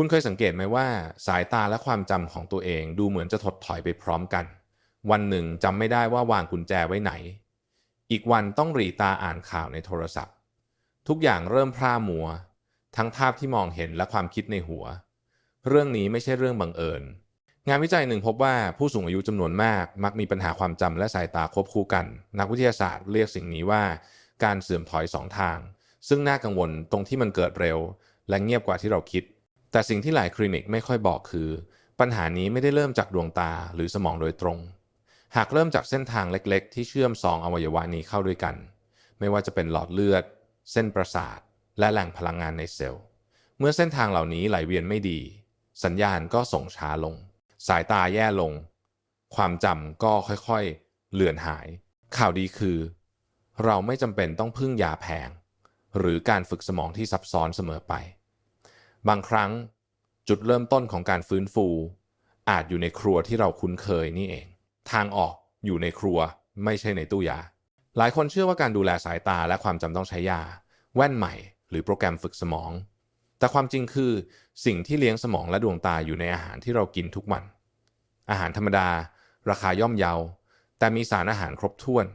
คุณเคยสังเกตไหมว่า สายตาและความจำของตัวเองดูเหมือนจะถดถอยไปพร้อมกัน วันหนึ่งจำไม่ได้ว่าวางกุญแจไว้ไหน อีกวันต้องหรีตาอ่านข่าวในโทรศัพท์ ทุกอย่างเริ่มพร่ามัว ทั้งภาพที่มองเห็นและความคิดในหัว เรื่องนี้ไม่ใช่เรื่องบังเอิญ งานวิจัยหนึ่งพบว่าผู้สูงอายุจำนวนมากมักมีปัญหาความจำและสายตาควบคู่กัน นักวิทยาศาสตร์เรียกสิ่งนี้ว่า การเสื่อมถอยสองทาง ซึ่งน่ากังวลตรงที่มันเกิดเร็ว และเงียบกว่าที่เราคิด แต่สิ่งที่หลายคลินิกไม่ค่อยบอกคือ ปัญหานี้ไม่ได้เริ่มจากดวงตาหรือสมองโดยตรง หากเริ่มจากเส้นทางเล็กๆ ที่เชื่อมสองอวัยวะนี้เข้าด้วยกัน ไม่ว่าจะเป็นหลอดเลือด เส้นประสาท และแหล่งพลังงานในเซลล์ เมื่อเส้นทางเหล่านี้ไหลเวียนไม่ดี สัญญาณก็ส่งช้าลง สายตาแย่ลง ความจำก็ค่อยๆ เลือนหาย ข่าวดีคือ เราไม่จำเป็นต้องพึ่งยาแพง หรือการฝึกสมองที่ซับซ้อนเสมอไป บางครั้งจุดเริ่มต้นของการฟื้นฟู อาจอยู่ในครัวที่เราคุ้นเคยนี่เอง ทางออกอยู่ในครัวไม่ใช่ในตู้ยา หลายคนเชื่อว่าการดูแลสายตาและความจำต้องใช้ยา แว่นใหม่ หรือโปรแกรมฝึกสมอง แต่ความจริงคือสิ่งที่เลี้ยงสมองและดวงตาอยู่ในอาหารที่เรากินทุกวัน อาหารธรรมดา ราคาย่อมเยา แต่มีสารอาหารครบถ้วน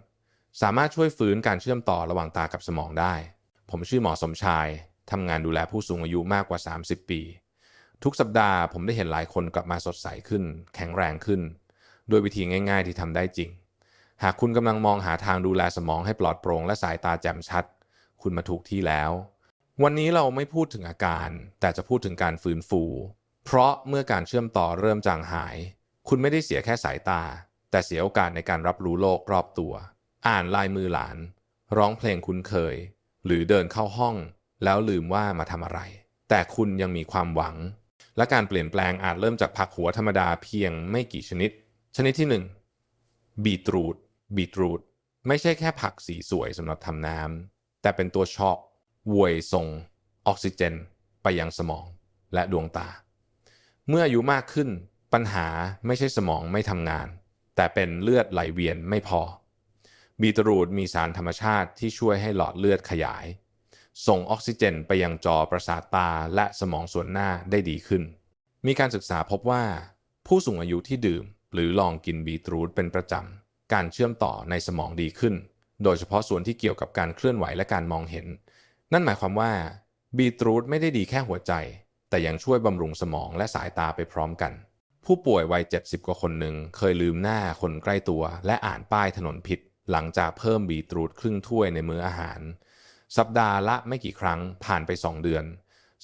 สามารถช่วยฟื้นการเชื่อมต่อระหว่างตากับสมองได้ ผมชื่อหมอสมชาย ทำงานดูแลผู้สูงอายุมากกว่า 30 ปี ทุกสัปดาห์ผมได้เห็นหลายคนกลับมาสดใสขึ้น แข็งแรงขึ้น ด้วยวิธีง่าย ๆ ที่ทำได้จริง หากคุณกำลังมองหาทางดูแลสมองให้ปลอดโปร่งและสายตาแจ่มชัด คุณมาถูกที่แล้ว วันนี้เราไม่พูดถึงอาการ แต่จะพูดถึงการฟื้นฟู เพราะเมื่อการเชื่อมต่อเริ่มจางหาย คุณไม่ได้เสียแค่สายตา แต่เสียโอกาสในการรับรู้โลกรอบตัว อ่านลายมือหลาน ร้องเพลงคุ้นเคย หรือเดินเข้าห้อง แล้วลืมว่ามาทำอะไร แต่คุณยังมีความหวัง และการเปลี่ยนแปลงอาจเริ่มจากผักหัวธรรมดาเพียงไม่กี่ชนิด ชนิดที่ 1. บีทรูทบีทรูทไม่ใช่แค่ผักสีสวยสำหรับทำน้ำแต่เป็นตัวชอกวยส่งออกซิเจน ไปยังสมองและดวงตา เมื่ออายุมากขึ้นปัญหาไม่ใช่สมองไม่ทำงาน แต่เป็นเลือดไหลเวียนไม่พอ บีทรูทมีสารธรรมชาติที่ช่วยให้หลอดเลือดขยาย ส่งออกซิเจนไปยังจอประสาทตาและสมองส่วนหน้าได้ดีขึ้น มีการศึกษาพบว่า ผู้สูงอายุที่ดื่ม หรือลองกินบีทรูทเป็นประจำ การเชื่อมต่อในสมองดีขึ้น โดยเฉพาะส่วนที่เกี่ยวกับการเคลื่อนไหวและการมองเห็น นั่นหมายความว่าบีทรูทไม่ได้ดีแค่หัวใจ แต่ยังช่วยบำรุงสมองและสายตาไปพร้อมกัน ผู้ป่วยวัย 70 กว่าคนหนึ่งเคยลืมหน้าคนใกล้ตัว และอ่านป้ายถนนผิด หลังจากเพิ่มบีทรูทครึ่งถ้วยในมื้ออาหาร สัปดาห์ละไม่กี่ครั้งผ่านไป 2 เดือน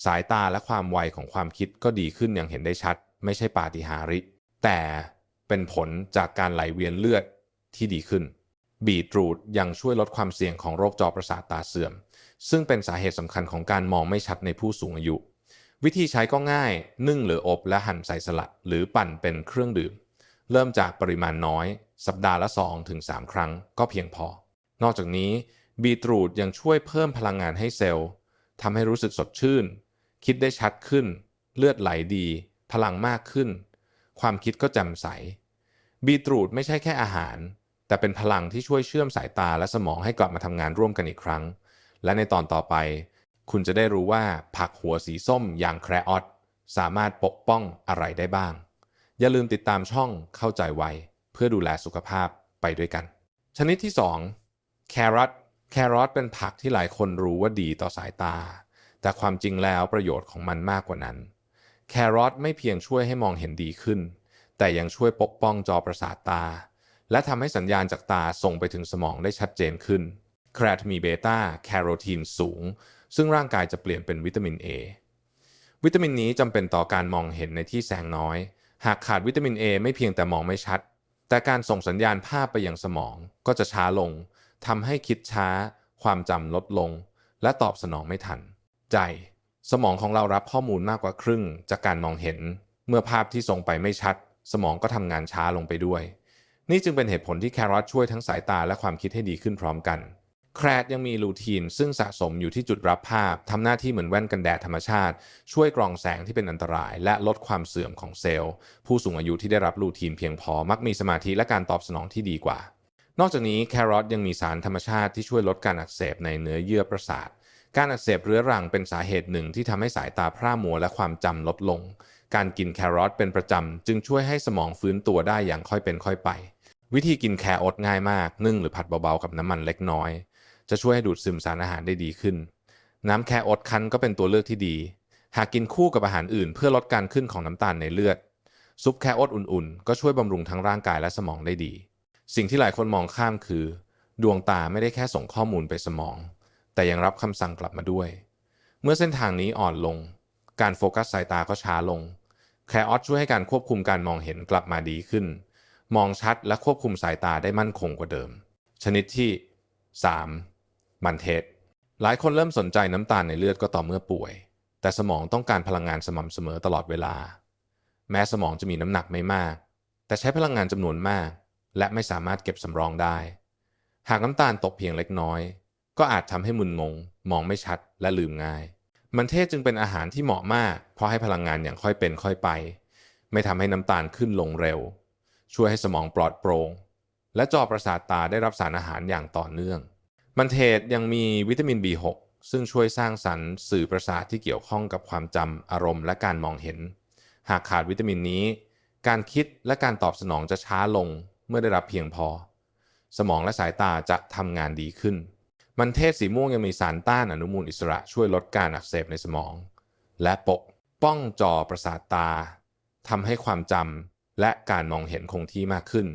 สายตาและความไวของความคิดก็ดีขึ้นอย่างเห็นได้ชัด ไม่ใช่ปาฏิหาริย์แต่เป็นผลจากการไหลเวียนเลือดที่ดีขึ้น บีทรูทยังช่วยลดความเสี่ยงของโรคจอประสาทตาเสื่อม ซึ่งเป็นสาเหตุสำคัญของการมองไม่ชัดในผู้สูงอายุ วิธีใช้ก็ง่าย นึ่งหรืออบและหั่นใส่สลัด หรือปั่นเป็นเครื่องดื่ม เริ่มจากปริมาณน้อย สัปดาห์ละ 2-3 ครั้งก็เพียงพอ นอกจากนี้ บีทรูทยังช่วยเพิ่มพลังงานให้เซลล์ทำให้รู้สึกสดชื่น คิดได้ชัดขึ้น เลือดไหลดี พลังมากขึ้น ความคิดก็แจ่มใส บีทรูทไม่ใช่แค่อาหาร แต่เป็นพลังที่ช่วยเชื่อมสายตาและสมองให้กลับมาทำงานร่วมกันอีกครั้ง และในตอนต่อไป คุณจะได้รู้ว่าผักหัวสีส้มอย่างแครอทสามารถปกป้องอะไรได้บ้าง อย่าลืมติดตามช่องเข้าใจไวเพื่อดูแลสุขภาพไปด้วยกัน ชนิดที่ 2 แครอท แครอทเป็นผักที่หลายคนรู้ว่าดีต่อสายตา แต่ความจริงแล้วประโยชน์ของมันมากกว่านั้น แครอทไม่เพียงช่วยให้มองเห็นดีขึ้น แต่ยังช่วยปกป้องจอประสาทตา และทำให้สัญญาณจากตาส่งไปถึงสมองได้ชัดเจนขึ้น แครอทมีเบต้าแคโรทีนสูง ซึ่งร่างกายจะเปลี่ยนเป็นวิตามิน A วิตามินนี้จำเป็นต่อการมองเห็นในที่แสงน้อย หากขาดวิตามิน A ไม่เพียงแต่มองไม่ชัด แต่การส่งสัญญาณภาพไปยังสมองก็จะช้าลง ทำให้คิดช้า ความจำลดลง และตอบสนองไม่ทัน ใจ สมองของเรารับข้อมูลมากกว่าครึ่ง จากการมองเห็น เมื่อภาพที่ส่งไปไม่ชัด สมองก็ทำงานช้าลงไปด้วย นี่จึงเป็นเหตุผลที่แครอทช่วยทั้งสายตาและความคิดให้ดีขึ้นพร้อมกัน แครดยังมีลูทีน ซึ่งสะสมอยู่ที่จุดรับภาพทำหน้าที่เหมือนแว่นกันแดดธรรมชาติ ช่วยกรองแสงที่เป็นอันตราย และลดความเสื่อมของเซลล์ ผู้สูงอายุที่ได้รับลูทีนเพียงพอมักมีสมาธิและการตอบสนองที่ดีกว่า นอกจากนี้แครอทยังมีสารธรรมชาติที่ช่วยลดการอักเสบในเนื้อเยื่อประสาท การอักเสบเรื้อรังเป็นสาเหตุหนึ่งที่ทำให้สายตาพร่ามัวและความจำลดลง การกินแครอทเป็นประจำจึงช่วยให้สมองฟื้นตัวได้อย่างค่อยเป็นค่อยไป วิธีกินแครอทง่ายมากนึ่งหรือผัดเบาๆกับน้ำมันเล็กน้อย จะช่วยให้ดูดซึมสารอาหารได้ดีขึ้น น้ำแครอทคั้นก็เป็นตัวเลือกที่ดี หากกินคู่กับอาหารอื่น เพื่อลดการขึ้นของน้ำตาลในเลือด ซุปแครอทอุ่นๆ ก็ช่วยบำรุงทั้งร่างกายและสมองได้ดี สิ่งที่หลายคนมองข้ามคือ ดวงตาไม่ได้แค่ส่งข้อมูลไปสมอง แต่ยังรับคำสั่งกลับมาด้วย เมื่อเส้นทางนี้อ่อนลง การโฟกัสสายตาก็ช้าลง แครอทช่วยให้การควบคุมการมองเห็นกลับมาดีขึ้น มองชัดและควบคุมสายตาได้มั่นคงกว่าเดิม ชนิดที่ 3. มันเทศหลายคนเริ่มสนใจน้ำตาลในเลือดก็ต่อเมื่อป่วย แต่สมองต้องการพลังงานสม่ำเสมอตลอดเวลา แม้สมองจะมีน้ำหนักไม่มาก แต่ใช้พลังงานจำนวนมาก และไม่สามารถเก็บสำรองได้ หากน้ำตาลตกเพียงเล็กน้อย ก็อาจทำให้มึนงง มองไม่ชัดและลืมง่าย มันเทศจึงเป็นอาหารที่เหมาะมาก เพราะให้พลังงานอย่างค่อยเป็นค่อยไป ไม่ทำให้น้ำตาลขึ้นลงเร็ว ช่วยให้สมองปลอดโปร่งและจอประสาทตาได้รับสารอาหารอย่างต่อเนื่อง มันเทศยังมีวิตามิน B6 ซึ่งช่วยสร้างสรรค์สื่อประสาทที่เกี่ยวข้องกับความจำอารมณ์และการมองเห็น หากขาดวิตามินนี้ การคิดและการตอบสนองจะช้าลง เมื่อได้รับเพียงพอ สมองและสายตาจะทำงานดีขึ้น มันเทศสีม่วงยังมีสารต้านอนุมูลอิสระช่วยลดการอักเสบในสมอง และปกป้องจอประสาทตาทำให้ความจำและการมองเห็นคงที่มากขึ้น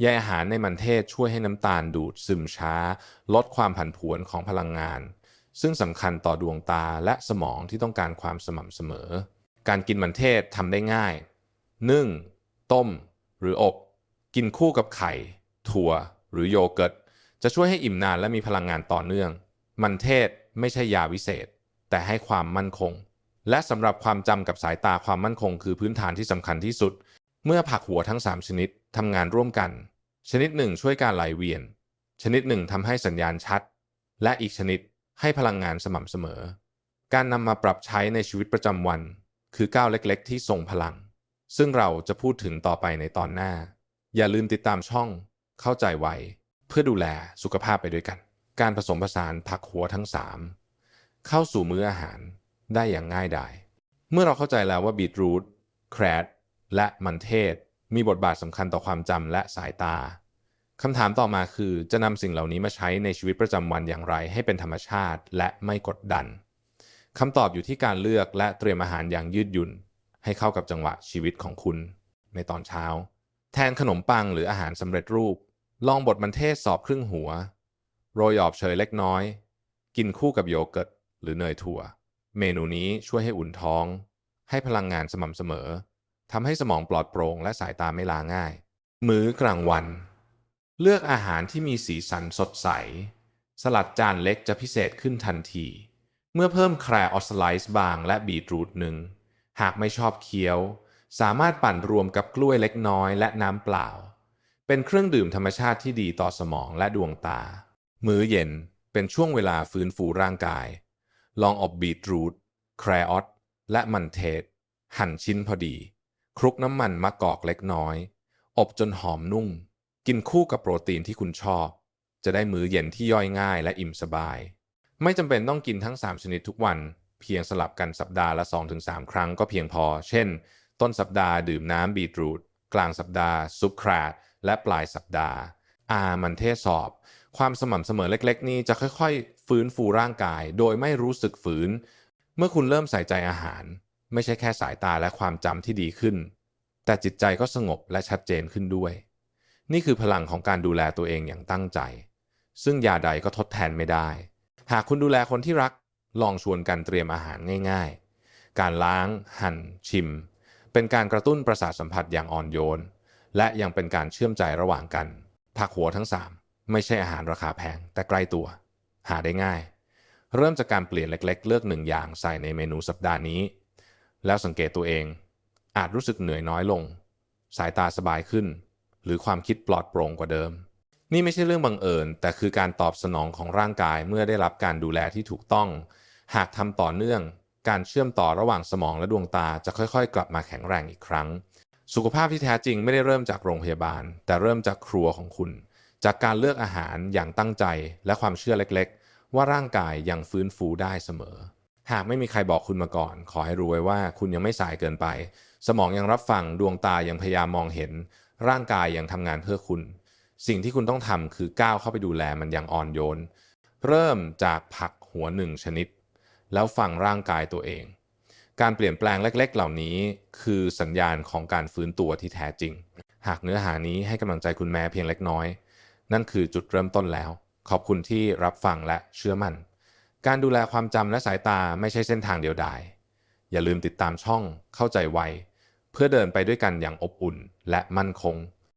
ใยอาหารในมันเทศช่วยให้น้ำตาลดูดซึมช้า ลดความผันผวนของพลังงาน ซึ่งสำคัญต่อดวงตาและสมองที่ต้องการความสม่ำเสมอ การกินมันเทศทำได้ง่ายนึ่ง ต้ม หรืออบ กินคู่กับไข่ ถั่ว หรือโยเกิร์ต จะช่วยให้อิ่มนานและมีพลังงานต่อเนื่อง มันเทศไม่ใช่ยาวิเศษ แต่ให้ความมั่นคง และสำหรับความจำกับสายตาความมั่นคง คือพื้นฐานที่สำคัญที่สุด เมื่อผักหัวทั้ง 3 ชนิดทำงานร่วมกัน ชนิดหนึ่งช่วยการไหลเวียน ชนิดหนึ่งทำให้สัญญาณชัด และอีกชนิดให้พลังงานสม่ำเสมอ การนำมาปรับใช้ในชีวิตประจำวัน คือก้าวเล็กๆ ที่ทรงพลัง ซึ่งเราจะพูดถึงต่อไปในตอนหน้า อย่าลืมติดตามช่องเข้าใจไวเพื่อดูแลสุขภาพไปด้วยกัน การผสมผสานผักหัวทั้ง 3 เข้าสู่มื้ออาหารได้อย่างง่ายดายเมื่อเราเข้าใจแล้วว่าบีทรูทแครดและมันเทศ มีบทบาทสำคัญต่อความจำและสายตาคำถามต่อมาคือจะนำสิ่งเหล่านี้มาใช้ในชีวิตประจำวันอย่างไรให้เป็นธรรมชาติและไม่กดดันคำตอบอยู่ที่การเลือกและเตรียมอาหารอย่างยืดหยุ่น ให้เข้ากับจังหวะชีวิตของคุณ ในตอนเช้า แทนขนมปังหรืออาหารสำเร็จรูป ลองบดมันเทศสอบครึ่งหัว โรยหยอบเชยเล็กน้อย กินคู่กับโยเกิร์ตหรือเนยถั่ว เมนูนี้ช่วยให้อุ่นท้อง ให้พลังงานสม่ำเสมอทำให้สมองปลอดโปร่งและสายตาไม่ล้าง่าย มื้อกลางวัน เลือกอาหารที่มีสีสันสดใส สลัดจานเล็กจะพิเศษขึ้นทันที เมื่อเพิ่มแครออสไลซ์บางและบีทรูทหนึ่ง หากไม่ชอบเคี้ยว สามารถปั่นรวมกับกล้วยเล็กน้อยและน้ำเปล่า เป็นเครื่องดื่มธรรมชาติที่ดีต่อสมองและดวงตา มื้อเย็นเป็นช่วงเวลาฟื้นฟูร่างกาย ลองอบบีทรูทแครอทและมันเทศ หั่นชิ้นพอดี คลุกน้ำมันมะกอกเล็กน้อย อบจนหอมนุ่ม กินคู่กับโปรตีนที่คุณชอบ จะได้มื้อเย็นที่ย่อยง่ายและอิ่มสบาย ไม่จำเป็นต้องกินทั้ง 3 ชนิดทุกวัน เพียงสลับกันสัปดาห์ละ 2-3 ครั้งก็เพียงพอ เช่น ต้นสัปดาห์ดื่มน้ำบีทรูทกลางสัปดาห์ซุปแครดและปลายสัปดาห์อามันเทศสอบ ความสม่ำเสมอเล็กๆ นี้จะค่อยๆ ฟื้นฟูร่างกาย โดยไม่รู้สึกฝืน เมื่อคุณเริ่มใส่ใจอาหาร ไม่ใช่แค่สายตาและความจำที่ดีขึ้น แต่จิตใจก็สงบและชัดเจนขึ้นด้วย นี่คือพลังของการดูแลตัวเองอย่างตั้งใจ ซึ่งยาใดก็ทดแทนไม่ได้ หากคุณดูแลคนที่รัก ลองชวนกันเตรียมอาหารง่าย ๆ การล้าง หั่น ชิม เป็นการกระตุ้นประสาทสัมผัสอย่างอ่อนโยน และยังเป็นการเชื่อมใจระหว่างกัน ผักหัวทั้ง 3 ไม่ใช่อาหารราคาแพง แต่ใกล้ตัว หาได้ง่าย เริ่มจากการเปลี่ยนเล็กๆ เลือกหนึ่งอย่างใส่ในเมนูสัปดาห์นี้ แล้วสังเกตตัวเอง อาจรู้สึกเหนื่อยน้อยลง สายตาสบายขึ้น หรือความคิดปลอดโปร่งกว่าเดิม นี่ไม่ใช่เรื่องบังเอิญ แต่คือการตอบสนองของร่างกายเมื่อได้รับการดูแลที่ถูกต้อง หากทำต่อเนื่อง การเชื่อมต่อระหว่างสมองและดวงตาจะค่อยๆ กลับมาแข็งแรงอีกครั้ง สุขภาพที่แท้จริงไม่ได้เริ่มจากโรงพยาบาล แต่เริ่มจากครัวของคุณ จากการเลือกอาหารอย่างตั้งใจและความเชื่อเล็กๆ ว่าร่างกายยังฟื้นฟูได้เสมอ หากไม่มีใครบอกคุณมาก่อน ขอให้รู้ไว้ว่าคุณยังไม่สายเกินไป สมองยังรับฟังดวงตายังพยายามมองเห็น ร่างกายยังทำงานเพื่อคุณ สิ่งที่คุณต้องทำคือก้าวเข้าไปดูแลมันอย่างอ่อนโยน เริ่มจากผักหัวหนึ่งชนิด แล้วฟังร่างกายตัวเอง การเปลี่ยนแปลงเล็ก ๆ เหล่านี้ คือสัญญาณของการฟื้นตัวที่แท้จริง หากเนื้อหานี้ให้กำลังใจคุณแม่เพียงเล็กน้อย นั่นคือจุดเริ่มต้นแล้ว ขอบคุณที่รับฟังและเชื่อมั่น การดูแลความจำและสายตาไม่ใช่เส้นทางเดียวดาย อย่าลืมติดตามช่องเข้าใจไวเพื่อเดินไปด้วยกันอย่างอบอุ่นและมั่นคง